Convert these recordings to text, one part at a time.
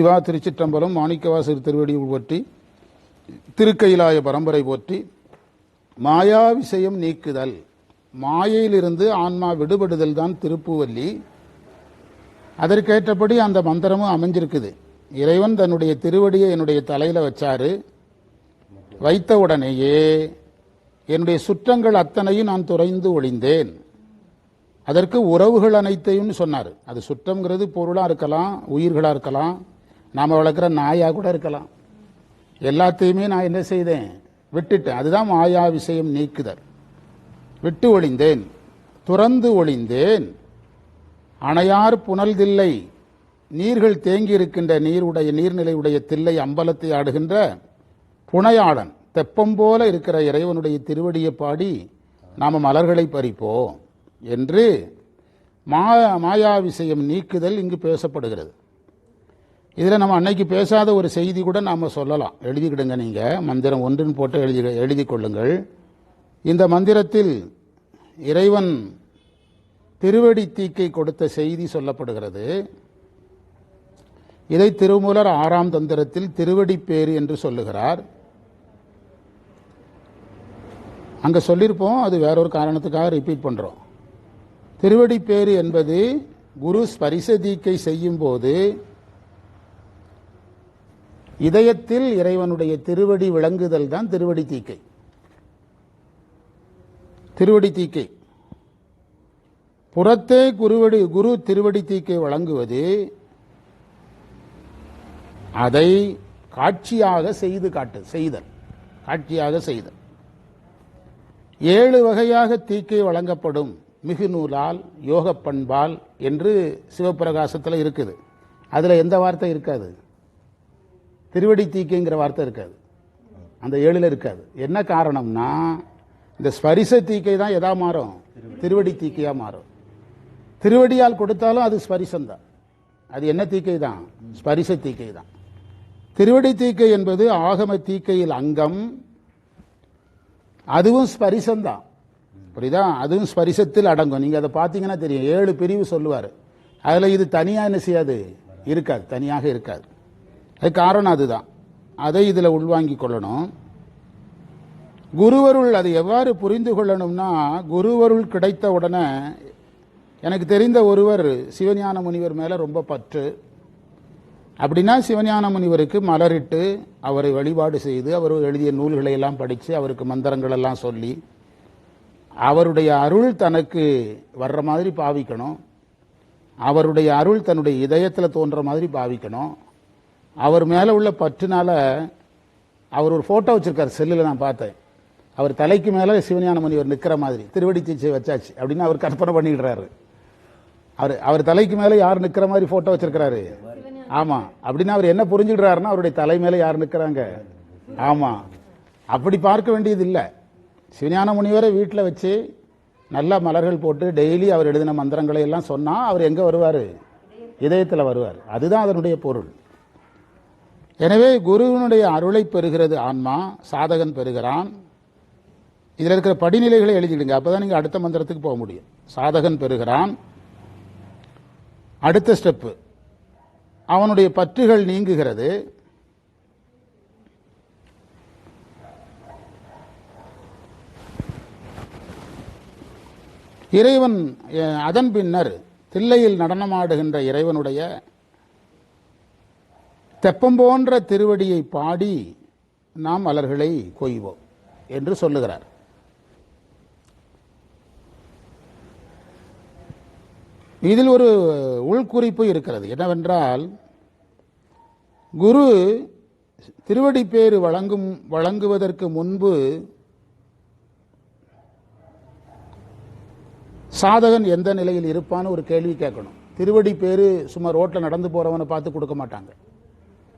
சிவா திருச்சிற்றம்பலம் மாணிக்கவாசர் திருவடி போற்றி திருக்கையிலாய பரம்பரை போற்றி மாயா விஷயம் நீக்குதல். மாயையிலிருந்து ஆன்மா விடுபடுதல் தான் திருப்புவல்லி. அதற்கேற்றபடி அந்த மந்திரமும் அமைஞ்சிருக்குது. இறைவன் தன்னுடைய திருவடியை என்னுடைய தலையில் வச்சாரு. வைத்தவுடனேயே என்னுடைய சுற்றங்கள் அத்தனையும் நான் துறைந்து ஒளிந்தேன். அதற்கு உறவுகள் அனைத்தையும் சொன்னார். அது சுற்றம்ங்கிறது பொருளாக இருக்கலாம் உயிர்களாக இருக்கலாம். நாம் வளர்க்குற நாயா கூட இருக்கலாம். எல்லாத்தையுமே நான் என்ன செய்தேன்? விட்டுட்டேன். அதுதான் மாயா விஷயம் நீக்குதல். விட்டு ஒளிந்தேன். துறந்து ஒளிந்தேன். அணையார் புனல்தில்லை நீர்கள் தேங்கி இருக்கின்ற நீருடைய நீர்நிலையுடைய தில்லை அம்பலத்தை ஆடுகின்ற புனையாளன் தெப்பம் போல இருக்கிற இறைவனுடைய திருவடியை பாடி நாம் மலர்களை பறிப்போம் என்று மா மாயா விஷயம் நீக்குதல் இங்கு பேசப்படுகிறது. இதில் நம்ம அன்னைக்கு பேசாத ஒரு செய்தி கூட நாம் சொல்லலாம். எழுதிக்கிடுங்க நீங்கள் மந்திரம் ஒன்றின் போட்டு எழுதி எழுதி கொள்ளுங்கள் இந்த மந்திரத்தில் இறைவன் திருவடி தீக்கை கொடுத்த செய்தி சொல்லப்படுகிறது. இதை திருமூலர் ஆறாம் தந்திரத்தில் திருவடி பேரு என்று சொல்லுகிறார். அங்கே சொல்லியிருப்போம் அது வேறொரு காரணத்துக்காக ரிப்பீட் பண்ணுறோம் திருவடி பேரு என்பது குரு ஸ்பரிச தீக்கை செய்யும் போது இதயத்தில் இறைவனுடைய திருவடி விளங்குதல் தான் திருவடி தீக்கை. திருவடி தீக்கை. புறத்தே குருவடி குரு திருவடி தீக்கை வழங்குவது அதை காட்சியாக செய்து காட்டு செய்தல். காட்சியாக செய்தல். ஏழு வகையாக தீக்கை வழங்கப்படும். மிகு நூலால் யோக பண்பால் என்று சிவபிரகாசத்தில் இருக்குது. அதில் எந்த வார்த்தை இருக்காது. திருவடி தீக்கைங்கிற வார்த்தை இருக்காது. அந்த ஏழில் இருக்காது. என்ன காரணம்னா இந்த ஸ்பரிச தீக்கை தான் எதா மாறும்? திருவடி தீக்கையாக மாறும். திருவடியால் கொடுத்தாலும் அது ஸ்பரிசம் தான். அது என்ன தீக்கை தான்? ஸ்பரிச தீக்கை தான். திருவடி தீக்கை என்பது ஆகம தீக்கையில் அங்கம். அதுவும் ஸ்பரிசம் தான். புரியுதா? அதுவும் ஸ்பரிசத்தில் அடங்கும். நீங்கள் அதை பார்த்தீங்கன்னா தெரியும். ஏழு பிரிவு சொல்லுவார். அதில் இது தனியாக என்ன செய்யாது? இருக்காது. தனியாக இருக்காது. அது காரணம் அதுதான். அதை இதில் உள்வாங்கிக் கொள்ளணும். குருவருள் அதை எவ்வாறு புரிந்து கொள்ளணும்னா குருவருள் கிடைத்த உடனே எனக்கு தெரிந்த ஒருவர் சிவஞான முனிவர் மேலே ரொம்ப பற்று. அப்படின்னா சிவஞான முனிவருக்கு மலரிட்டு அவரை வழிபாடு செய்து அவர் எழுதிய நூல்களை எல்லாம் படித்து அவருக்கு மந்திரங்கள் எல்லாம் சொல்லி அவருடைய அருள் தனக்கு வர்ற மாதிரி பாவிக்கணும். அவருடைய அருள் தன்னுடைய இதயத்தில் தோன்ற மாதிரி பாவிக்கணும். அவர் மேலே உள்ள பற்றுனால அவர் ஒரு ஃபோட்டோ வச்சுருக்கார் செல்லில் நான் பார்த்தேன். அவர் தலைக்கு மேலே சிவஞான முனிவர் நிற்கிற மாதிரி திருவடி சீச்சை வச்சாச்சு அப்படின்னு அவர் கற்பனை பண்ணிடுறாரு. அவர் அவர் தலைக்கு மேலே யார் நிற்கிற மாதிரி ஃபோட்டோ வச்சிருக்கிறாரு? ஆமாம் அப்படின்னா அவர் என்ன புரிஞ்சுக்கிறாருன்னா அவருடைய தலை மேலே யார் நிற்கிறாங்க ஆமாம் அப்படி பார்க்க வேண்டியது இல்லை. சிவஞான முனிவரை வீட்டில் வச்சு நல்லா மலர்கள் போட்டு டெய்லி அவர் எழுதின மந்திரங்களை எல்லாம் சொன்னால் அவர் எங்கே வருவார்? இதயத்தில் வருவார். அதுதான் அதனுடைய பொருள். எனவே குருவினுடைய அருளை பெறுகிறது ஆன்மா சாதகன் பெறுகிறான். இதில் இருக்கிற படிநிலைகளை எழுதிடுங்க. அப்பதான் நீங்கள் அடுத்த மந்திரத்துக்கு போக முடியும். சாதகன் பெறுகிறான். அடுத்த ஸ்டெப்பு அவனுடைய பற்றுகள் நீங்குகிறது. இறைவன் அதன் பின்னர் தில்லையில் நடனமாடுகின்ற இறைவனுடைய தெப்பம் போன்ற திருவடியை பாடி நாம் மலர்களை கொய்வோம் என்று சொல்லுகிறார். இதில் ஒரு உள்குறிப்பு இருக்கிறது. என்னவென்றால் குரு திருவடி பேறு வழங்கும் வழங்குவதற்கு முன்பு சாதகன் எந்த நிலையில் இருப்பான்னு ஒரு கேள்வி கேட்கணும். திருவடி பேரு சும்மா ரோட்டில் நடந்து போகிறவனை பார்த்து கொடுக்க மாட்டாங்க.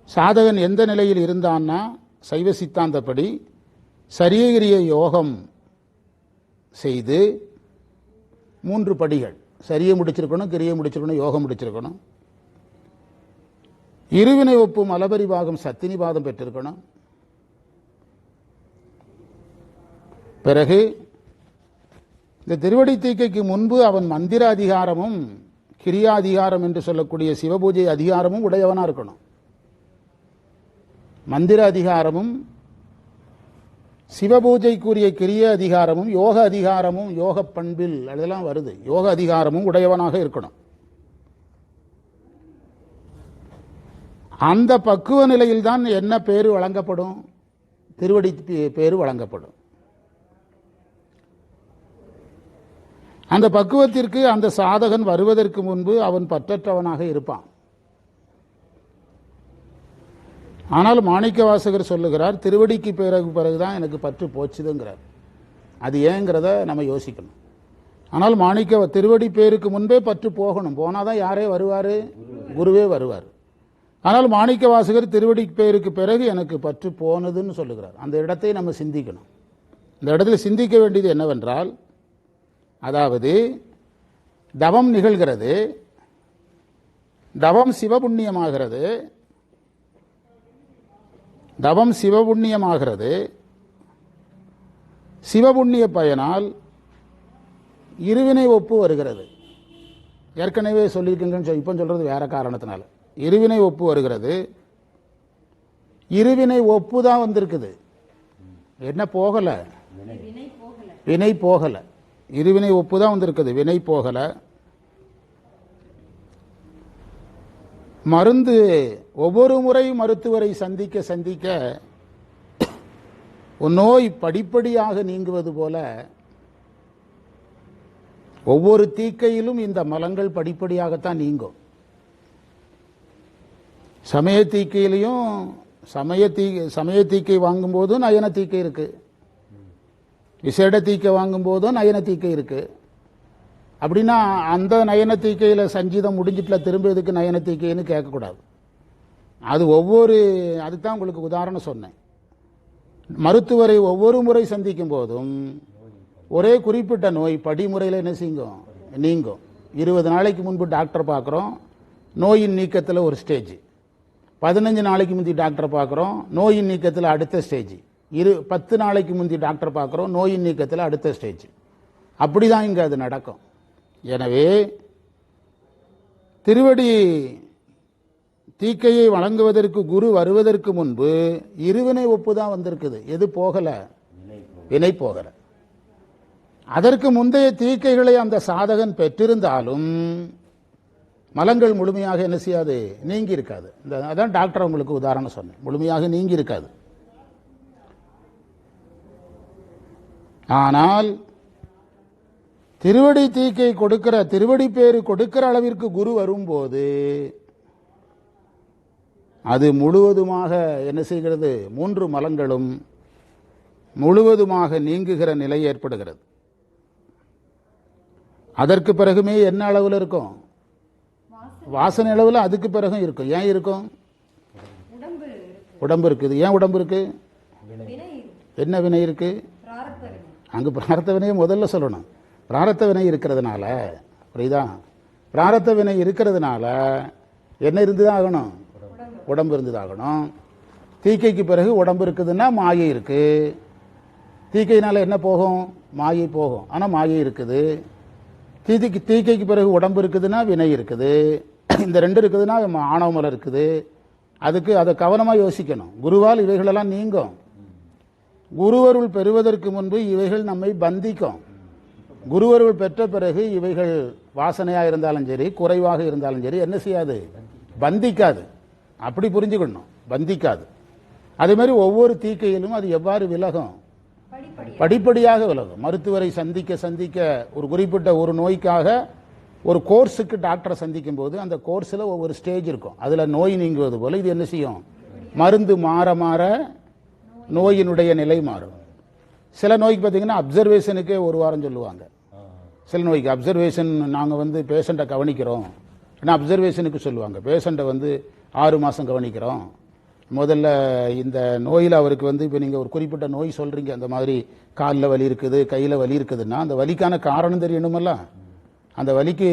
சாதகன் எந்த நிலையில் இருந்தான்னா சைவ சித்தாந்தப்படி சரியகிரிய யோகம் செய்து மூன்று படிகள். சரியை முடிச்சிருக்கணும் கிரியை முடிச்சிருக்கணும் யோகம் முடிச்சிருக்கணும். இருவினை ஒப்பும் மலபரிவாகம் சத்தினிபாதம் பெற்றிருக்கணும். பிறகு இந்த திருவடி தீக்கைக்கு முன்பு அவன் மந்திர அதிகாரமும் கிரியா அதிகாரம் என்று சொல்லக்கூடிய சிவபூஜை அதிகாரமும் உடையவனாக இருக்கணும். மந்திர அதிகாரமும் சிவபூஜைக்குரிய கிரிய அதிகாரமும் யோக அதிகாரமும் யோக பண்பில் அதெல்லாம் வருது. யோக அதிகாரமும் உடையவனாக இருக்கணும். அந்த பக்குவ நிலையில்தான் என்ன பேர் வழங்கப்படும்? திருவடி பேர் வழங்கப்படும். அந்த பக்குவத்திற்கு அந்த சாதகன் வருவதற்கு முன்பு அவன் பற்றற்றவனாக இருப்பான். ஆனால் மாணிக்க வாசகர் சொல்லுகிறார் திருவடிக்கு பிறகு பிறகுதான் எனக்கு பற்று போச்சுதுங்கிறார். அது ஏங்கிறத நம்ம யோசிக்கணும். ஆனால் மாணிக்க திருவடி பேருக்கு முன்பே பற்று போகணும். போனால் தான் யாரே வருவார்? குருவே வருவார். ஆனால் மாணிக்க வாசகர் திருவடி பேருக்கு பிறகு எனக்கு பற்று போனதுன்னு சொல்லுகிறார். அந்த இடத்தை நம்ம சிந்திக்கணும். இந்த இடத்துல சிந்திக்க வேண்டியது என்னவென்றால் அதாவது தவம் நிகழ்கிறது தவம் சிவபுண்ணியமாகிறது தவம் சிவபுண்ணியமாகிறது. சிவபுண்ணிய பயனால் இருவினை ஒப்பு வருகிறது. ஏற்கனவே சொல்லியிருக்கீங்கன்னு சொல்லி இப்போ சொல்றது வேற காரணத்தினால. இருவினை ஒப்பு வருகிறது. இருவினை ஒப்பு தான் வந்திருக்குது. என்ன போகல? வினை போகல. இருவினை ஒப்பு தான் வந்திருக்குது. வினை போகல. மருந்து ஒவ்வொரு முறை மருத்துவரை சந்திக்க சந்திக்க நோய் படிப்படியாக நீங்குவது போல ஒவ்வொரு தீக்கையிலும் இந்த மலங்கள் படிப்படியாகத்தான் நீங்கும். சமய தீக்கையிலையும் சமய தீ சமய தீக்கை வாங்கும்போதும் நயன தீக்கை இருக்கு. விசேட தீக்கை வாங்கும்போதும் நயன தீக்கை இருக்குது அப்படின்னா அந்த நயன தீக்கையில் சஞ்சீதம் முடிஞ்சிட்டுல திரும்ப எதுக்கு நயன தீக்கைன்னு கேட்கக்கூடாது. அது ஒவ்வொரு அதுதான் உங்களுக்கு உதாரணம் சொன்னேன். மருத்துவரை ஒவ்வொரு முறை சந்திக்கும் போதும் ஒரே குறிப்பிட்ட நோய் படிமுறையில் என்ன செய்யும் நீங்கும். இருபது நாளைக்கு முன்பு டாக்டர் பார்க்குறோம். நோயின் நீக்கத்தில் ஒரு ஸ்டேஜ். பதினஞ்சு நாளைக்கு முந்தி டாக்டர் பார்க்குறோம். நோயின் நீக்கத்தில் அடுத்த ஸ்டேஜ். இரு பத்து நாளைக்கு முந்தி டாக்டர் பார்க்குறோம். நோயின் நீக்கத்தில் அடுத்த ஸ்டேஜ். அப்படி தான் இங்கே அது நடக்கும். எனவே திருவடி தீக்கையை வழங்குவதற்கு குரு வருவதற்கு முன்பு இருவினை ஒப்பு தான் வந்திருக்குது. எது போகல? வினை போகல. அதற்கு முந்தைய தீக்கைகளை அந்த சாதகன் பெற்றிருந்தாலும் மலங்கள் முழுமையாக என்ன செய்யாது? நீங்கி இருக்காது. இந்த அதான் டாக்டர் உங்களுக்கு உதாரணம் சொன்னேன். முழுமையாக நீங்கி இருக்காது. ஆனால் திருவடி தீக்கை கொடுக்கிற திருவடி பேரு கொடுக்கிற அளவிற்கு குரு வரும்போது அது முழுவதுமாக என்ன செய்கிறது? மூன்று மலங்களும் முழுவதுமாக நீங்குகிற நிலை ஏற்படுகிறது. அதற்கு பிறகுமே என்ன அளவில் இருக்கும்? வாசனை அளவில் அதுக்கு பிறகும் இருக்கும். ஏன் இருக்கும்? உடம்பு இருக்கு. உடம்பு இருக்குது. ஏன் உடம்பு இருக்கு? என்ன வினை இருக்கு? அங்கு பிராரத்த வினையை முதல்ல சொல்லணும். பிராரத்த வினை இருக்கிறதுனால புரியுதா? பிராரத்த வினை இருக்கிறதுனால என்ன இருந்து தான் ஆகணும்? உடம்பு இருந்து தான் ஆகணும் தீக்கைக்கு பிறகு உடம்பு இருக்குதுன்னா மாயை இருக்கு. தீக்கையினால என்ன போகும்? மாயை போகும். ஆனால் மாயை இருக்குது. தீதிக்கு தீக்கைக்கு பிறகு உடம்பு இருக்குதுன்னா வினை இருக்குது. இந்த ரெண்டு இருக்குதுன்னா ஆணவமலை இருக்குது. அதுக்கு அதை கவனமாக யோசிக்கணும். குருவால் இவைகளெல்லாம் நீங்கும். குருவருள் பெறுவதற்கு முன்பு இவைகள் நம்மை பந்திக்கும். குருவருள் பெற்ற பிறகு இவைகள் வாசனையாக இருந்தாலும் சரி குறைவாக இருந்தாலும் சரி என்ன செய்யாது? பந்திக்காது. அப்படி புரிஞ்சுக்கணும். பந்திக்காது. அதே மாதிரி ஒவ்வொரு தீக்கையிலும் அது எவ்வாறு விலகும்? படிப்படி படிப்படியாக விலகும். மருத்துவரை சந்திக்க சந்திக்க ஒரு குறிப்பிட்ட ஒரு நோய்க்காக ஒரு கோர்ஸுக்கு டாக்டரை சந்திக்கும் போது அந்த கோர்ஸில் ஒவ்வொரு ஸ்டேஜ் இருக்கும். அதில் நோய் நீங்குவது போல இது என்ன செய்யும்? மருந்து மாற மாற நோயினுடைய நிலை மாறும். சில நோய்க்கு பார்த்தீங்கன்னா அப்சர்வேஷனுக்கே ஒரு வாரம் சொல்லுவாங்க. சில நோய்க்கு அப்சர்வேஷன் நாங்கள் வந்து பேஷண்ட்டை கவனிக்கிறோம். ஏன்னா அப்சர்வேஷனுக்கு சொல்லுவாங்க. பேஷண்ட்டை வந்து ஆறு மாதம் கவனிக்கிறோம். முதல்ல இந்த நோயில் அவருக்கு வந்து இப்போ நீங்கள் ஒரு குறிப்பிட்ட நோய் சொல்கிறீங்க அந்த மாதிரி காலில் வலி இருக்குது கையில் வலி இருக்குதுன்னா அந்த வலிக்கான காரணம் தெரியணுமல்ல? அந்த வலிக்கு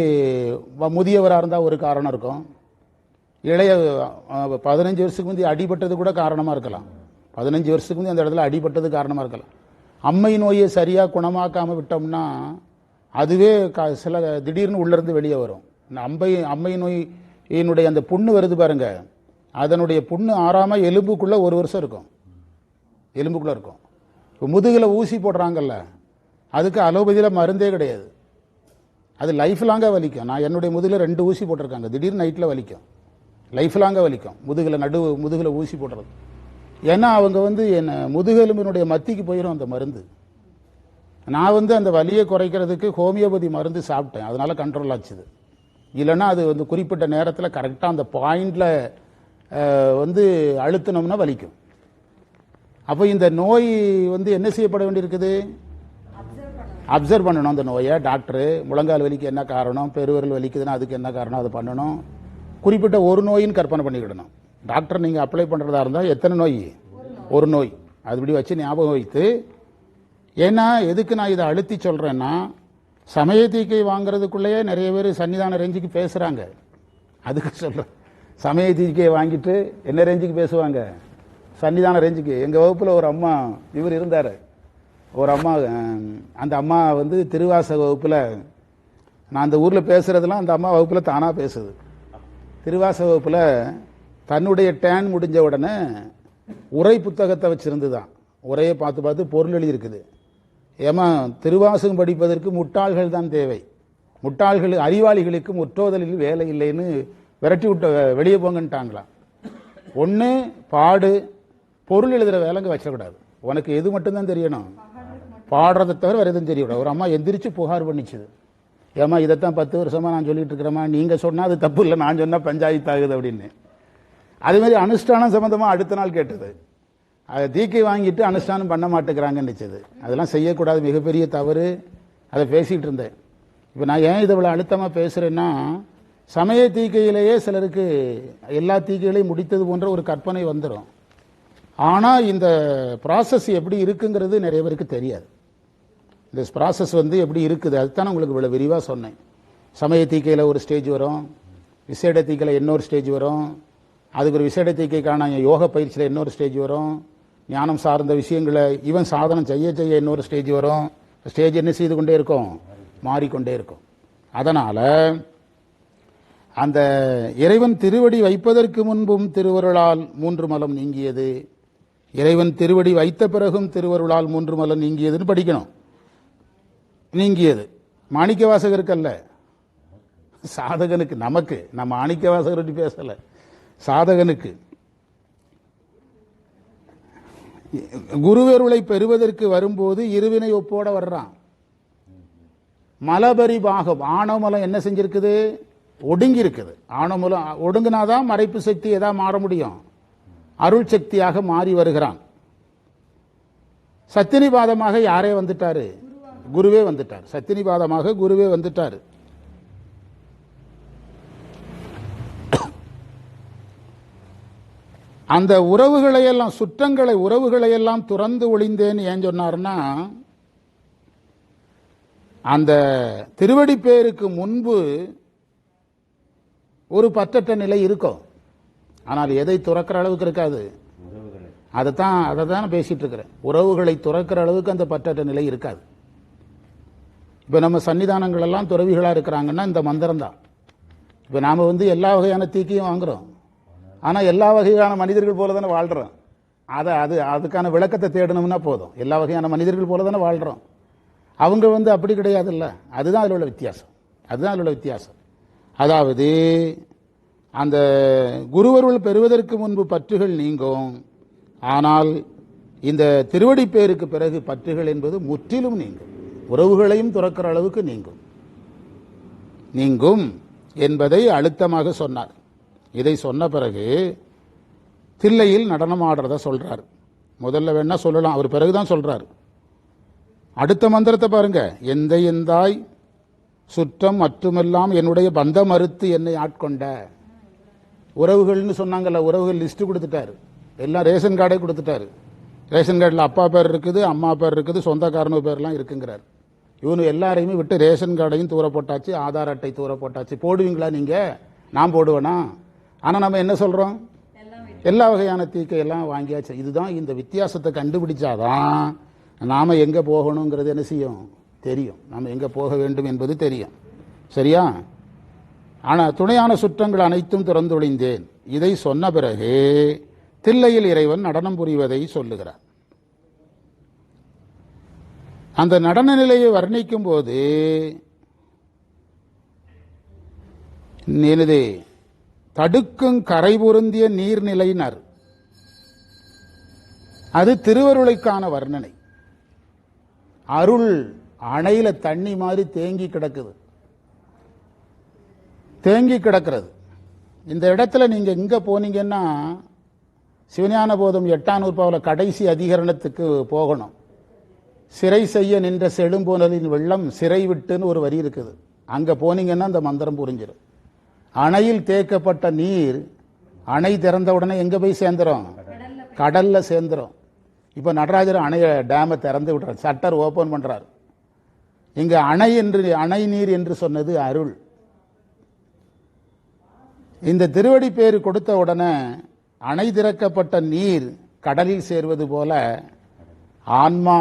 வ- முதியவராக இருந்தால் ஒரு காரணம் இருக்கும். இளைய பதினஞ்சு வருஷத்துக்கு முந்தி அடிபட்டது கூட காரணமாக இருக்கலாம். பதினஞ்சு வருஷத்துக்கு முந்தி அந்த இடத்துல அடிபட்டது காரணமாக இருக்கலாம். அம்மை நோயை சரியாக குணமாக்காமல் விட்டோம்னா அதுவே க- சில திடீர்னு உள்ளேருந்து வெளியே வரும். இந்த அம்பை அம்மை நோயினுடைய அந்த புண்ணு வருது பாருங்க. அதனுடைய புண்ணு ஆறாமல் எலும்புக்குள்ளே ஒரு வருஷம் இருக்கும். எலும்புக்குள்ளே இருக்கும். இப்போ முதுகில் ஊசி போடுறாங்கல்ல அதுக்கு அலோபதியில் மருந்தே கிடையாது. அது லைஃப் லாங்காக வலிக்கும். நான் என்னுடைய முதுகில் ரெண்டு ஊசி போட்டிருக்காங்க. திடீர்னு நைட்டில் வலிக்கும். லைஃப் லாங்காக வலிக்கும். முதுகில் நடு முதுகில் ஊசி போடுறது. ஏன்னா அவங்க வந்து என்னை முதுகெலும்பினுடைய மத்திக்கு போயிடும் அந்த மருந்து. நான் வந்து அந்த வலியை குறைக்கிறதுக்கு ஹோமியோபதி மருந்து சாப்பிட்டேன். அதனால் கண்ட்ரோல் ஆச்சுது. இல்லைன்னா அது வந்து குறிப்பிட்ட நேரத்தில் கரெக்டாக அந்த பாயிண்டில் வந்து அழுத்தினோம்னா வலிக்கும். அப்போ இந்த நோய் வந்து என்ன செய்யப்பட வேண்டியிருக்குது? அப்சர்வ் பண்ணணும் அந்த நோயை. டாக்டரு முழங்கால் வலிக்கு என்ன காரணம்? பெருவரல் வலிக்குதுன்னா அதுக்கு என்ன காரணம்? அதை பண்ணணும். குறிப்பிட்ட ஒரு நோயின்னு கற்பனை பண்ணிக்கிடணும். டாக்டர் நீங்கள் அப்ளை பண்ணுறதா இருந்தால் எத்தனை நோய்? ஒரு நோய். அதுபடி வச்சு ஞாபகம் வைத்து ஏன்னா எதுக்கு நான் இதை அழுத்தி சொல்கிறேன்னா சமய தீக்கை வாங்குறதுக்குள்ளேயே நிறைய பேர் சன்னிதான ரேஞ்சுக்கு பேசுகிறாங்க அதுக்கு சொல்கிறேன் சமய தீக்கையை வாங்கிட்டு என்ன ரேஞ்சுக்கு பேசுவாங்க? சன்னிதான ரேஞ்சுக்கு எங்கள் வகுப்பில் ஒரு அம்மா இவர் இருந்தார். ஒரு அம்மா அந்த அம்மா வந்து திருவாச வகுப்பில் நான் அந்த ஊரில் பேசுகிறதெல்லாம் அந்த அம்மா வகுப்பில் தானாக பேசுது. திருவாச வகுப்பில் தன்னுடைய டேன் முடிஞ்ச உடனே உரை புத்தகத்தை வச்சுருந்துதான். உரையை பார்த்து பார்த்து பொருள் எழுதியிருக்குது. ஏமா திருவாசகம் படிப்பதற்கு முட்டாள்கள் தான் தேவை. முட்டாள்கள் அறிவாளிகளுக்கு முற்றோதலில் வேலை இல்லைன்னு விரட்டி விட்ட வெளியே போங்கன்ட்டாங்களாம். ஒன்று பாடு. பொருள் எழுதுகிற வேலைங்க வச்சிடக்கூடாது. உனக்கு எது மட்டும்தான் தெரியணும். பாடுறதை தவிர வேறு எதுவும் தெரியக்கூடாது. ஒரு அம்மா எந்திரிச்சு புகார் பண்ணிச்சுது. ஏம்மா இதைத்தான் பத்து வருஷமாக நான் சொல்லிட்டு இருக்கிறேம்மா. நீங்கள் சொன்னால் அது தப்பு இல்லை. நான் சொன்னால் பஞ்சாயத்து ஆகுது அப்படின்னு. அதே மாதிரி அனுஷ்டானம் சம்மந்தமாக அடுத்த நாள் கேட்டது. அதை தீக்கை வாங்கிட்டு அனுஷ்டானம் பண்ண மாட்டேங்கிறாங்கன்னு நினச்சது. அதெல்லாம் செய்யக்கூடாது மிகப்பெரிய தவறு. அதை பேசிகிட்டு இருந்தேன். இப்போ நான் ஏன் இதை இவ்வளோ அழுத்தமாக பேசுகிறேன்னா சமய தீக்கையிலேயே சிலருக்கு எல்லா தீக்கைகளையும் முடித்தது போன்ற ஒரு கற்பனை வந்துடும் ஆனால் இந்த ப்ராசஸ் எப்படி இருக்குங்கிறது நிறைய பேருக்கு தெரியாது. இந்த ப்ராசஸ் வந்து எப்படி இருக்குது அதுதான் உங்களுக்கு இவ்வளோ விரிவாக சொன்னேன். சமய தீக்கையில் ஒரு ஸ்டேஜ் வரும். விசேட தீக்கையில் இன்னொரு ஸ்டேஜ் வரும். அதுக்கு ஒரு விசேட தீக்கைக்கான யோக பயிற்சியில் இன்னொரு ஸ்டேஜ் வரும். ஞானம் சார்ந்த விஷயங்களை ஈவன் சாதனம் செய்ய செய்ய இன்னொரு ஸ்டேஜ் வரும். ஸ்டேஜ் என்ன செய்து கொண்டே இருக்கும்? மாறிக்கொண்டே இருக்கும். அதனால் அந்த இறைவன் திருவடி வைப்பதற்கு முன்பும் திருவருளால் மூன்று மலம் நீங்கியது. இறைவன் திருவடி வைத்த பிறகும் திருவருளால் மூன்று மலம் நீங்கியதுன்னு படிக்கணும். நீங்கியது. மாணிக்க வாசகருக்கு அல்ல சாதகனுக்கு நமக்கு நம்ம மாணிக்க வாசகர்கிட்ட பேசலை. சாதகனுக்கு. குருவருளை பெறுவதற்கு வரும்போது இருவினை ஒப்போட வர்றான். மலபரி பாகம் ஆணவமலம் என்ன செஞ்சிருக்குது? ஒடுங்கி இருக்குது ஆணவமலம் ஒடுங்கினாதான் மறைப்பு சக்தி எதா மாற முடியும். அருள் சக்தியாக மாறி வருகிறான். சத்தினிபாதமாக யாரே வந்துட்டாரு? குருவே வந்துட்டார். சத்தினிபாதமாக குருவே வந்துட்டார். அந்த உறவுகளையெல்லாம் சுற்றங்களை உறவுகளை எல்லாம் துறந்து ஒளிந்தேன்னு ஏன் சொன்னார்னா அந்த திருவடி பேருக்கு முன்பு ஒரு பற்றற்ற நிலை இருக்கும். ஆனால் எதை துறக்கிற அளவுக்கு இருக்காது. அதைத்தான் அதை தான் பேசிட்டு இருக்கிறேன். உறவுகளை துறக்கிற அளவுக்கு அந்த பற்றற்ற நிலை இருக்காது. இப்போ நம்ம சன்னிதானங்கள் எல்லாம் துறவிகளாக இருக்கிறாங்கன்னா இந்த மந்திரம் தான் இப்போ நாம் வந்து எல்லா வகையான தீக்கையும் வாங்குறோம். ஆனால் எல்லா வகையான மனிதர்கள் போல தானே வாழ்கிறோம் அதை அது அதுக்கான விளக்கத்தை தேடணும்னா போதும். எல்லா வகையான மனிதர்கள் போல தானே வாழ்கிறோம் அவங்க வந்து அப்படி கிடையாதுல்ல. அதுதான் அதில் உள்ள வித்தியாசம். அதுதான் அதில் உள்ள வித்தியாசம். அதாவது அந்த குருவருள் பெறுவதற்கு முன்பு பற்றுகள் நீங்கும். ஆனால் இந்த திருவடி பேருக்கு பிறகு பற்றுகள் என்பது முற்றிலும் நீங்கும். உறவுகளையும் துறக்கிற அளவுக்கு நீங்கும். நீங்கும் என்பதை அழுத்தமாக சொன்னார். இதை சொன்ன பிறகு தில்லையில் நடனம் ஆடுறத சொல்கிறார் முதல்ல வேணா சொல்லலாம். அவர் பிறகு தான் சொல்கிறார் அடுத்த மந்திரத்தை பாருங்க. எந்த எந்தாய் சுற்றம் மட்டுமெல்லாம் என்னுடைய பந்த மறுத்து என்னை ஆட்கொண்ட. உறவுகள்னு சொன்னாங்கல்ல உறவுகள் லிஸ்ட்டு கொடுத்துட்டாரு. எல்லாம் ரேஷன் கார்டே கொடுத்துட்டாரு. ரேஷன் கார்டில் அப்பா பேர் இருக்குது அம்மா பேர் இருக்குது சொந்தக்காரனு பேர்லாம் இருக்குங்கிறார். இவனு எல்லாரையுமே விட்டு ரேஷன் கார்டையும் தூர போட்டாச்சு ஆதார் அட்டை தூர போட்டாச்சு போடுவீங்களா நீங்கள் நான் போடுவேனா? ஆனா நம்ம என்ன சொல்றோம்? எல்லா வகையான தீக்கையெல்லாம் வாங்கியாச்சு. இதுதான் இந்த வித்தியாசத்தை கண்டுபிடிச்சாதான் நாம எங்க போகணுங்கிறது என்ன செய்யும்? தெரியும். நாம எங்க போக வேண்டும் என்பது தெரியும். சரியா? ஆனா துணையான சுற்றங்கள் அனைத்தும் திறந்தொழிந்தேன். இதை சொன்ன பிறகு தில்லையில் இறைவன் நடனம் புரிவதை சொல்லுகிறார். அந்த நடன நிலையை வர்ணிக்கும் போது எனது தடுக்கும் கரை பொருந்திய நீர்நிலையினர். அது திருவருளைக்கான வர்ணனை. அருள் அணையில தண்ணி மாதிரி தேங்கி கிடக்குது. தேங்கி கிடக்கிறது. இந்த இடத்துல நீங்க எங்க போனீங்கன்னா சிவஞான போதம் எட்டாம் நூற்பாவில் கடைசி அதிகரணத்துக்கு போகணும். சிறை செய்ய நின்ற செழும்போனலின் வெள்ளம் சிறை விட்டுன்னு ஒரு வரி இருக்குது. அங்க போனீங்கன்னா அந்த மந்திரம் புரிஞ்சிடும் அணையில் தேக்கப்பட்ட நீர் அணை திறந்த உடனே எங்கே போய் சேர்ந்துரும்? கடலில் சேர்ந்துரும். இப்போ நடராஜர் அணையை டேமை திறந்து விடுறார் சட்டர் ஓப்பன் பண்ணுறார் இங்கே அணை என்று அணை நீர் என்று சொன்னது அருள். இந்த திருவடி பேர் கொடுத்த உடனே அணை திறக்கப்பட்ட நீர் கடலில் சேர்வது போல ஆன்மா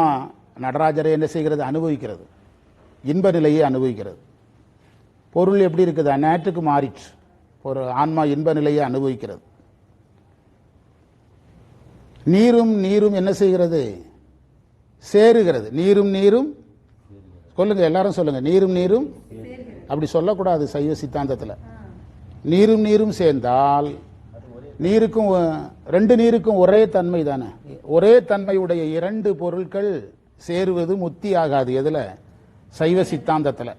நடராஜரை என்ன செய்கிறது? அனுபவிக்கிறது. இன்ப நிலையை அனுபவிக்கிறது. பொருள் எப்படி இருக்குது? நேற்றுக்கு மாறிற்று. ஒரு ஆன்மா இன்ப நிலையை அனுபவிக்கிறது. நீரும் நீரும் என்ன செய்கிறது? சேருகிறது. நீரும் நீரும் சொல்லுங்க எல்லாரும் சொல்லுங்க. நீரும் நீரும் அப்படி சொல்லக்கூடாது சைவ சித்தாந்தத்தில். நீரும் நீரும் சேர்ந்தால் நீருக்கும் ரெண்டு நீருக்கும் ஒரே தன்மை தானே? ஒரே தன்மையுடைய இரண்டு பொருட்கள் சேருவது முத்தி ஆகாது எதில்? சைவ சித்தாந்தத்தில்.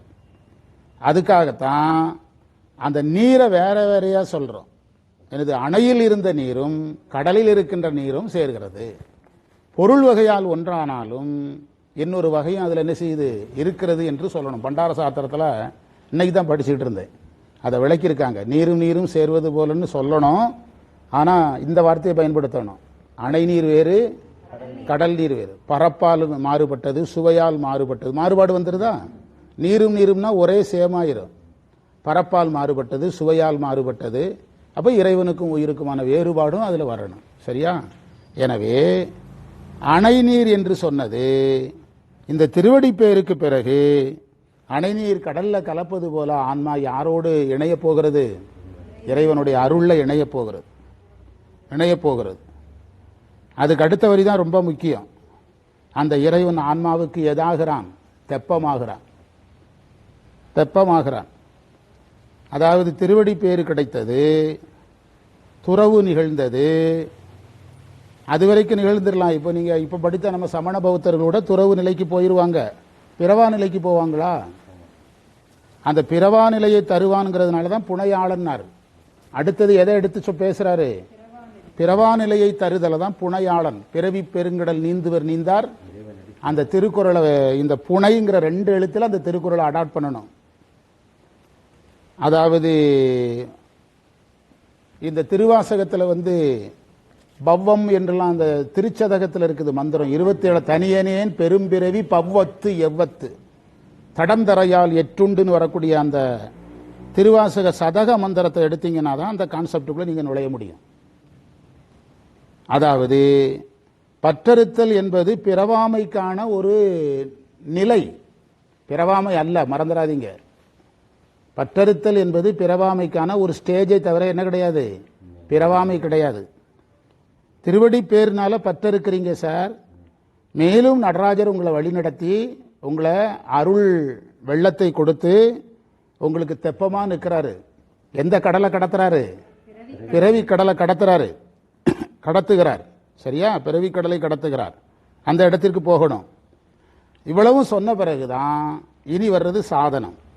அதுக்காகத்தான் அந்த நீரை வேற வேறையா சொல்றோம். எனது அணையில் இருந்த நீரும் கடலில் இருக்கின்ற நீரும் சேர்கிறது. பொருள் வகையால் ஒன்றானாலும் இன்னொரு வகையும் அதில் என்ன செய்யுது இருக்கிறது என்று சொல்லணும். பண்டார சாத்திரத்தில் இன்னைக்கு தான் படிச்சுக்கிட்டு இருந்தேன். அதை விளக்கியிருக்காங்க. நீரும் நீரும் சேர்வது போலன்னு சொல்லணும். ஆனால் இந்த வார்த்தையை பயன்படுத்தணும். அணை நீர் வேறு கடல் நீர் வேறு. பரப்பால் மாறுபட்டது சுவையால் மாறுபட்டது. மாறுபாடு வந்துருதா? நீரும் நீரும்னா ஒரே சேமாயிரும். பரப்பால் மாறுபட்டது சுவையால் மாறுபட்டது. அப்போ இறைவனுக்கும் உயிருக்குமான வேறுபாடும் அதில் வரணும். சரியா? எனவே அணை நீர் என்று சொன்னது இந்த திருவடி பேருக்கு பிறகு அணை நீர் கடல்ல கலப்பது போல ஆன்மா யாரோடு இணையப் போகிறது? இறைவனுடைய அருள்ல இணையப் போகிறது. இணையப் போகிறது. அதுக்கு அடுத்த வரி தான் ரொம்ப முக்கியம். அந்த இறைவன் ஆன்மாவுக்கு எதாகிறான்? தெப்பமாகிறான். தெப்பமாகிறான். அதாவது திருவடி பேறு கிடைத்தது துறவு நிகழ்ந்தது அது வரைக்கும் நிகழ்ந்துடலாம் இப்போ நீங்கள் இப்போ படித்த நம்ம சமண பௌத்தர்களோட துறவு நிலைக்கு போயிடுவாங்க பிறவா நிலைக்கு போவாங்களா? அந்த பிறவா நிலையை தருவான்ங்கிறதுனால தான் புனையாளன்னார். அடுத்தது எதை எடுத்து சொ- பேசுகிறாரு பிறவா நிலையை தருதல தான் புனையாளன். பிறவி பெருங்கடல் நீந்துவர் நீந்தார். அந்த திருக்குறளை இந்த புனைங்கிற ரெண்டு எழுத்தில் அந்த திருக்குறளை அடாப்ட் பண்ணணும். அதாவது இந்த திருவாசகத்தில் வந்து பவ்வம் என்றெல்லாம் அந்த திருச்சதகத்தில் இருக்குது மந்திரம். இருபத்தி ஏழு தனியனேன் பெரும்பிறவி பவ்வத்து எவ்வத்து. தடந்தரையால் எட்டுண்டுன்னு வரக்கூடிய அந்த திருவாசக சதக மந்திரத்தை எடுத்தீங்கன்னா தான் அந்த கான்செப்டுக்குள்ள நீங்கள் நுழைய முடியும். அதாவது பற்றறுத்தல் என்பது பிறவாமைக்கான ஒரு நிலை. பிறவாமை அல்ல மறந்துடாதீங்க. பற்றறுத்தல் என்பது பிறவாமைக்கான ஒரு ஸ்டேஜை தவிர என்ன கிடையாது? பிறவாமை கிடையாது. திருவடி பேர்னால பற்றறுக்கிறீங்க சார். மேலும் நடராஜர் உங்களை வழிநடத்தி உங்களை அருள் வெள்ளத்தை கொடுத்து உங்களுக்கு தெப்பமாக நிற்கிறாரு. எந்த கடலை கடத்துறாரு? பிறவி கடலை கடத்துறாரு. கடத்துகிறார். சரியா? பிறவி கடலை கடத்துகிறார். அந்த இடத்திற்கு போகணும். இவ்வளவும் சொன்ன பிறகுதான் இனி வர்றது சாதனம்.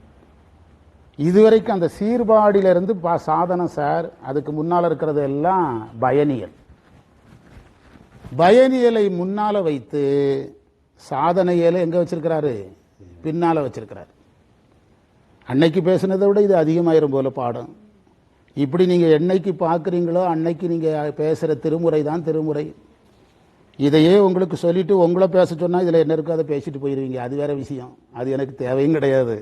இதுவரைக்கும் அந்த சீர்பாடியிலிருந்து பா சாதனம் சார் அதுக்கு முன்னால் இருக்கிறது எல்லாம் பயனியல் பயனியலை முன்னால் வைத்து சாதனையலை எங்கே வச்சிருக்கிறாரு? பின்னால் வச்சிருக்கிறார். அன்னைக்கு பேசுனதை விட இது அதிகமாயிரும் போல பாடம். இப்படி நீங்கள் என்னைக்கு பார்க்குறீங்களோ அன்னைக்கு நீங்கள் பேசுகிற திருமுறை தான் திருமுறை. இதையே உங்களுக்கு சொல்லிட்டு உங்களை பேச சொன்னால் இதில் என்ன இருக்கோ அதை பேசிட்டு போயிடுவீங்க அது வேற விஷயம். அது எனக்கு தேவையும் கிடையாது.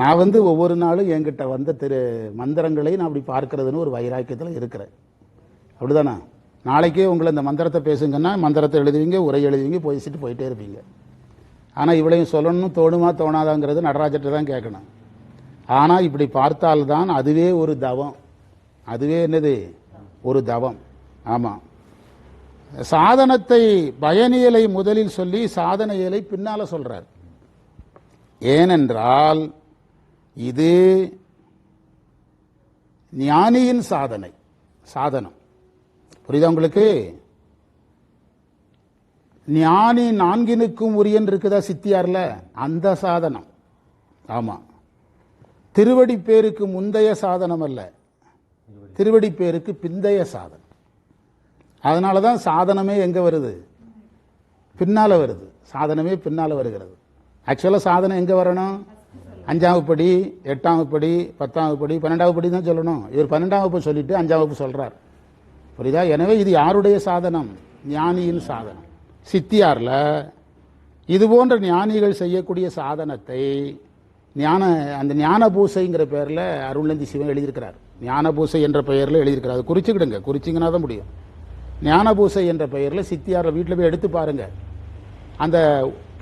நான் வந்து ஒவ்வொரு நாளும் என்கிட்ட வந்த திரு மந்திரங்களை நான் அப்படி பார்க்கறதுன்னு ஒரு வைராக்கியத்தில் இருக்கிறேன். அப்படிதானே? நாளைக்கே உங்களை இந்த மந்திரத்தை பேசுங்கன்னா மந்திரத்தை எழுதுவீங்க உரை எழுதுவீங்க பேசிட்டு போயிட்டே இருப்பீங்க. ஆனால் இவ்வளையும் சொல்லணும்னு தோணுமா தோணாதாங்கிறது நடராஜர்கிட்ட தான் கேட்கணும். ஆனால் இப்படி பார்த்தால்தான் அதுவே ஒரு தவம். அதுவே என்னது? ஒரு தவம். ஆமாம் சாதனத்தை பயனியலை முதலில் சொல்லி சாதனையலை பின்னால் சொல்கிறார் ஏனென்றால் இது ஞானியின் சாதனை சாதனம். புரியுதா உங்களுக்கு? ஞானி நான்கினுக்கும் உரியன் இருக்குதா சித்தியார்ல? அந்த சாதனம். ஆமா. திருவடி பேருக்கு முந்தைய சாதனம் அல்ல. திருவடி பேருக்கு பிந்தைய சாதனம். அதனால தான் சாதனமே எங்க வருது? பின்னால வருது. சாதனமே பின்னால வருகிறது. ஆக்சுவலாக சாதனம் எங்க வரணும்? அஞ்சாவது படி எட்டாவது படி பத்தாவது படி பன்னெண்டாவது படி தான் சொல்லணும். இவர் பன்னெண்டாவது வகுப்பு சொல்லிட்டு அஞ்சாவது வகுப்பு சொல்கிறார் புரியுதா? எனவே இது யாருடைய சாதனம்? ஞானியின் சாதனம். சித்தியாரில் இது போன்ற ஞானிகள் செய்யக்கூடிய சாதனத்தை ஞான அந்த ஞான பூசைங்கிற பெயரில் அருள்நந்தி சிவன் எழுதியிருக்கிறார். ஞான பூசை என்ற பெயரில் எழுதியிருக்கிறார். அது குறிச்சுக்கிடுங்க. குறிச்சிங்கன்னா தான் முடியும். ஞான பூசை என்ற பெயரில் சித்தியாரில் வீட்டில் போய் எடுத்து பாருங்கள் அந்த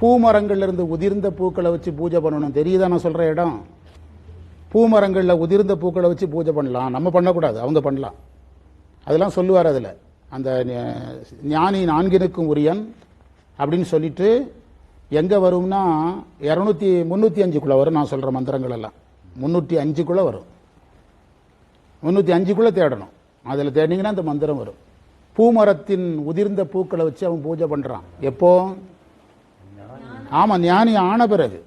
பூமரங்கள்ல இருந்து உதிர்ந்த பூக்களை வச்சு பூஜை பண்ணணும். தெரியுதா நான் சொல்ற இடம்? பூமரங்களில் உதிர்ந்த பூக்களை வச்சு பூஜை பண்ணலாம். நம்ம பண்ணக்கூடாது. அவங்க பண்ணலாம். அதெல்லாம் சொல்லுவார் அதில். அந்த ஞானி நான்கினுக்கும் உரியன் அப்படின்னு சொல்லிட்டு எங்கே வரும்னா இரநூத்தி முந்நூற்றி அஞ்சுக்குள்ளே வரும் நான் சொல்கிற மந்திரங்கள் எல்லாம். முந்நூற்றி அஞ்சுக்குள்ளே வரும். முந்நூற்றி அஞ்சுக்குள்ளே தேடணும். அதில் தேடினீங்கன்னா அந்த மந்திரம் வரும். பூமரத்தின் உதிர்ந்த பூக்களை வச்சு அவன் பூஜை பண்ணுறான் எப்போது ஆமாம் ஞானி ஆன பிறகு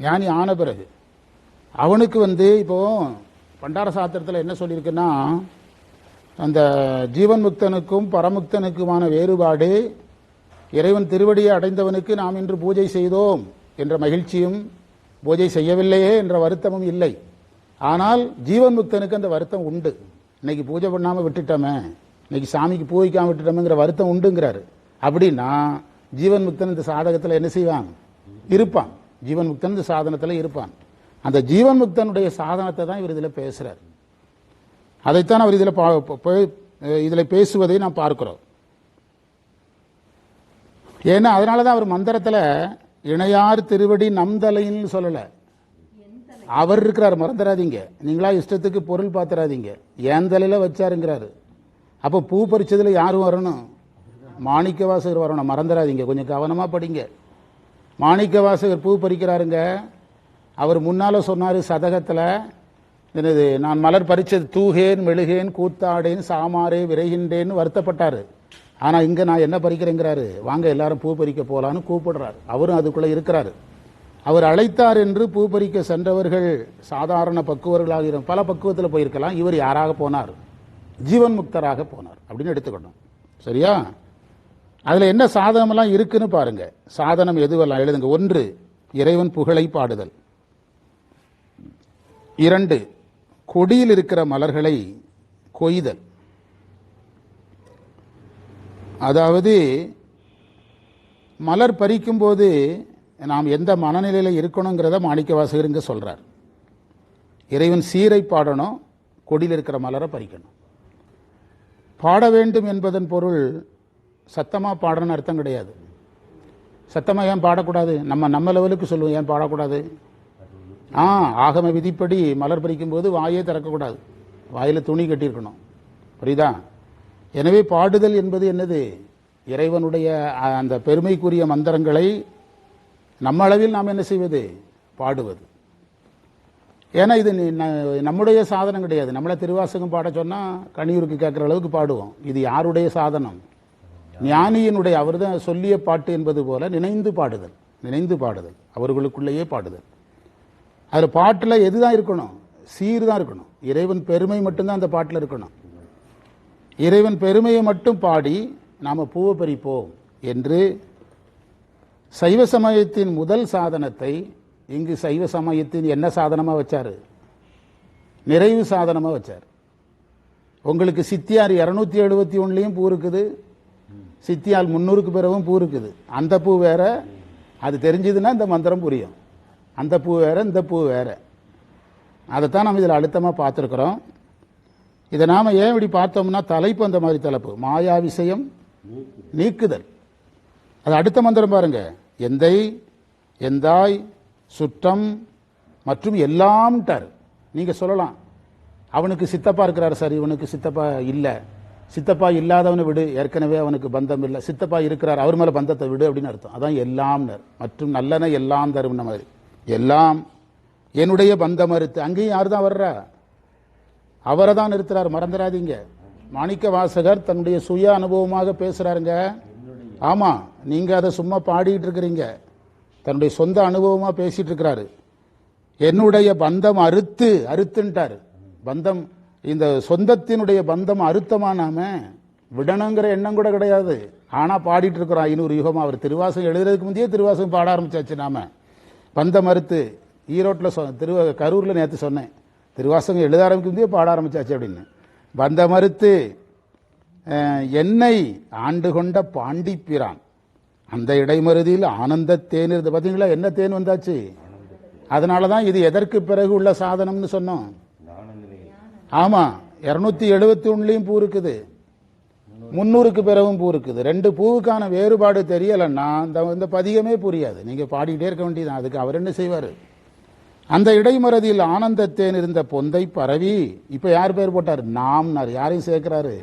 ஞானி ஆன பிறகு அவனுக்கு வந்து இப்போ பண்டார சாத்திரத்தில் என்ன சொல்லியிருக்குன்னா அந்த ஜீவன் முக்தனுக்கும் பரமுக்தனுக்குமான வேறுபாடு இறைவன் திருவடியை அடைந்தவனுக்கு நாம் இன்று பூஜை செய்தோம் என்ற மகிழ்ச்சியும் பூஜை செய்யவில்லையே என்ற வருத்தமும் இல்லை. ஆனால் ஜீவன் முக்தனுக்கு அந்த வருத்தம் உண்டு. இன்னைக்கு பூஜை பண்ணாமல் விட்டுட்டோமே இன்னைக்கு சாமிக்கு பூ வைக்காம விட்டுட்டோமேங்கிற வருத்தம் உண்டுங்கிறாரு. அப்படின்னா ஜீவன் முக்தன் இந்த சாதகத்தில் என்ன செய்வாங்க இருப்பான். ஜீவன் முக்தன் இந்த சாதனத்தில் இருப்பான். அந்த ஜீவன் முக்தனுடைய சாதனத்தை தான் இவர் இதில் பேசுகிறார் அதைத்தான் அவர் இதில் பா- இதில் பேசுவதை நாம் பார்க்கிறோம். ஏன்னா அதனால தான் அவர் மந்திரத்தில் இணையார் திருவடி நம்தலைன்னு சொல்லலை. அவர் இருக்கிறார் மறந்துடாதீங்க நீங்களா இஷ்டத்துக்கு பொருள் பார்த்துறாதீங்க ஏன் தலையில் வச்சாருங்கிறாரு. அப்போ பூ பறிச்சதில் யாரும் வரணும்? மாணிக்க வாசகர் வரணும். மறந்துடாதீங்க கொஞ்சம் கவனமாக படிங்க. மாணிக்க வாசகர் பூ பறிக்கிறாருங்க. அவர் முன்னால சொன்னாரு சதகத்துல என்னது நான் மலர் பறிச்சது தூகேன் மெழுகேன் கூத்தாடேன் சாமாரே விரைகின்றேன்னு வருத்தப்பட்டாரு. ஆனா இங்க நான் என்ன பறிக்கிறேங்கிறாரு? வாங்க எல்லாரும் பூ பறிக்க போலான்னு கூப்பிடுறாரு. அவரும் அதுக்குள்ள இருக்கிறாரு. அவர் அழைத்தார் என்று பூ பறிக்க சென்றவர்கள் சாதாரண பக்குவர்களாக பல பக்குவத்தில் போயிருக்கலாம். இவர் யாராக போனார்? ஜீவன் முக்தராக போனார் அப்படின்னு எடுத்துக்கணும். சரியா? அதில் என்ன சாதனமெல்லாம் இருக்குன்னு பாருங்க. சாதனம் எதுவெல்லாம்? எழுதுங்க. ஒன்று இறைவன் புகழை பாடுதல். இரண்டு கொடியில் இருக்கிற மலர்களை கொய்தல். அதாவது மலர் பறிக்கும்போது நாம் எந்த மனநிலையில் இருக்கணுங்கிறத மாணிக்க வாசகர் இங்க இறைவன் சீரை பாடணும் கொடியில் இருக்கிற மலரை பறிக்கணும். பாட வேண்டும் என்பதன் பொருள் சத்தமாக பாடணும்னு அர்த்தம் கிடையாது. சத்தமாக ஏன் பாடக்கூடாது? நம்ம நம்ம லெவலுக்கு சொல்லுவோம் ஏன் பாடக்கூடாது? ஆ ஆகம விதிப்படி மலர் பறிக்கும் போது வாயே திறக்கக்கூடாது. வாயில் துணி கட்டியிருக்கணும். புரியுதா? எனவே பாடுதல் என்பது என்னது? இறைவனுடைய அந்த பெருமைக்குரிய மந்திரங்களை நம்ம அளவில் நாம் என்ன செய்வது? பாடுவது. ஏன்னா இது ந- நம்முடைய சாதனம் கிடையாது. நம்மளை திருவாசகம் பாட சொன்னால் கணியூருக்கு கேட்குற அளவுக்கு பாடுவோம். இது யாருடைய சாதனம்? ஞானியினுடைய அவர்தான் சொல்லிய பாட்டு என்பது போல நினைந்து பாடுதல் நினைந்து பாடுதல் அவர்களுக்குள்ளேயே பாடுதல். அதில் பாட்டில் எதுதான் இருக்கணும்? சீர் தான் இருக்கணும். இறைவன் பெருமை மட்டும்தான் அந்த பாட்டில் இருக்கணும். இறைவன் பெருமையை மட்டும் பாடி நாம் பூவை பறிப்போம் என்று சைவ சமயத்தின் முதல் சாதனத்தை இங்கு சைவ சமயத்தின் என்ன சாதனமாக வச்சார்? நிறைவு சாதனமாக வச்சார். உங்களுக்கு சித்தியார் இரநூத்தி எழுபத்தி ஒன்றுலையும் பூ இருக்குது. சித்தியால் முன்னூறுக்கு பிறகும் பூ இருக்குது. அந்த பூ வேற. அது தெரிஞ்சதுன்னா இந்த மந்திரம் புரியும். அந்த பூ வேற இந்த பூ வேற. அதைத்தான் நம்ம இதில் அழுத்தமாக பார்த்துருக்குறோம். இதை நாம் ஏன் இப்படி பார்த்தோம்னா தலைப்பு அந்த மாதிரி தலைப்பு. மாயா விஷயம் நீக்குதல். அது அடுத்த மந்திரம் பாருங்க. எந்தை எந்தாய் சுற்றம் மற்றும் எல்லாம்ட்டார். நீங்கள் சொல்லலாம். அவனுக்கு சித்தப்பா இருக்கிறாரு சார் இவனுக்கு சித்தப்பா இல்லை. சித்தப்பா இல்லாதவனை விடு ஏற்கனவே அவனுக்கு பந்தம் இல்லை. சித்தப்பா இருக்கிறார் அவர் மேலே பந்தத்தை விடு அப்படின்னு அர்த்தம். அதான் எல்லாம் மற்றும் நல்லன எல்லாம் தரும்ன மாதிரி. எல்லாம் என்னுடைய பந்தம் மறுத்து அங்கேயும் யார் தான் வர்றா? அவரை தான் நிறுத்துறார் மறந்துடாதீங்க. மாணிக்க வாசகர் தன்னுடைய சுய அனுபவமாக பேசுகிறாருங்க ஆமாம் நீங்கள் அதை சும்மா பாடிட்டு இருக்கிறீங்க. தன்னுடைய சொந்த அனுபவமாக பேசிட்டு இருக்கிறாரு. என்னுடைய பந்தம் அறுத்து அறுத்துன்ட்டாரு. பந்தம் இந்த சொந்தத்தினுடைய பந்தம் அறுத்தமானாம விடணுங்கிற எண்ணம் கூட கிடையாது. ஆனா பாடிட்டு இருக்கிறோம் ஐநூறு யுகம் அவர் திருவாசகம் எழுதுறதுக்கு முந்தையே திருவாசகம் பாட ஆரம்பிச்சாச்சு நாம. பந்தம் அறுத்து ஈரோட்டில் சொ திரு கரூரில் நேற்று சொன்னேன். திருவாசகம் எழுத ஆரம்பிக்கும் முந்தையே பாட ஆரம்பிச்சாச்சு அப்படின்னு. பந்தம் மறுத்து என்னை ஆண்டு கொண்ட பாண்டிப்பிரான். அந்த இடைமருதியில் ஆனந்த தேன் இருந்து பார்த்தீங்களா என்ன தேன் வந்தாச்சு? அதனால தான் இது எதற்கு பிறகு உள்ள சாதனம்னு சொன்னோம். ஆமாம் இரநூத்தி எழுபத்தி ஒன்றுலேயும் பூ இருக்குது. முந்நூறுக்கு பிறகும் பூ இருக்குது. ரெண்டு பூவுக்கான வேறுபாடு தெரியலைன்னா இந்த இந்த பதிகமே புரியாது. நீங்கள் பாடிக்கிட்டே இருக்க வேண்டியதுதான். அதுக்கு அவர் என்ன செய்வார்? அந்த இடைமறதியில் ஆனந்தத்தேன் இருந்த பொந்தை பரவி இப்போ யார் பேர் போட்டார்? நாம்னார். யாரையும் சேர்க்கிறாரு?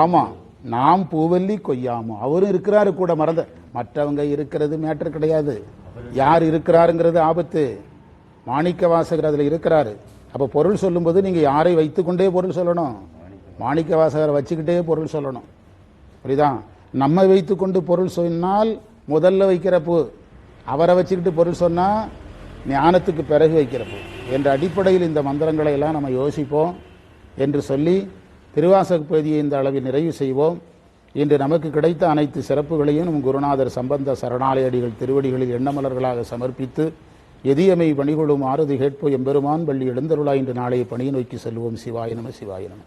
ஆமாம் நாம் பூவல்லி கொய்யாமோ. அவரும் இருக்கிறாரு கூட மறந்த. மற்றவங்க இருக்கிறது மேட்டர் கிடையாது. யார் இருக்கிறாருங்கிறது ஆபத்து. மாணிக்க வாசகர் அதில் இருக்கிறாரு. அப்போ பொருள் சொல்லும்போது நீங்கள் யாரை வைத்துக்கொண்டே பொருள் சொல்லணும்? மாணிக்க வாசகரை வச்சுக்கிட்டே பொருள் சொல்லணும். புரியுதா? நம்ம வைத்துக்கொண்டு பொருள் சொன்னால் முதல்ல வைக்கிற பூ. அவரை வச்சுக்கிட்டு பொருள் சொன்னால் ஞானத்துக்கு பிறகு வைக்கிற பூ. என்ற அடிப்படையில் இந்த மந்திரங்களை எல்லாம் நம்ம யோசிப்போம் என்று சொல்லி திருவாசக பகுதியை இந்த அளவில் நிறைவு செய்வோம். இன்று நமக்கு கிடைத்த அனைத்து சிறப்புகளையும் நம் குருநாதர் சம்பந்த சரணாலயடிகள் திருவடிகளில் எண்ணமலர்களாக சமர்ப்பித்து எதியமை பணிகொள்ளும் ஆறுதி கேட்போம் எம்பெருமான் பள்ளி எழுந்தருளா இன்று நாளைய பணியை நோக்கி செல்வோம் சிவாய நம சிவாய நம.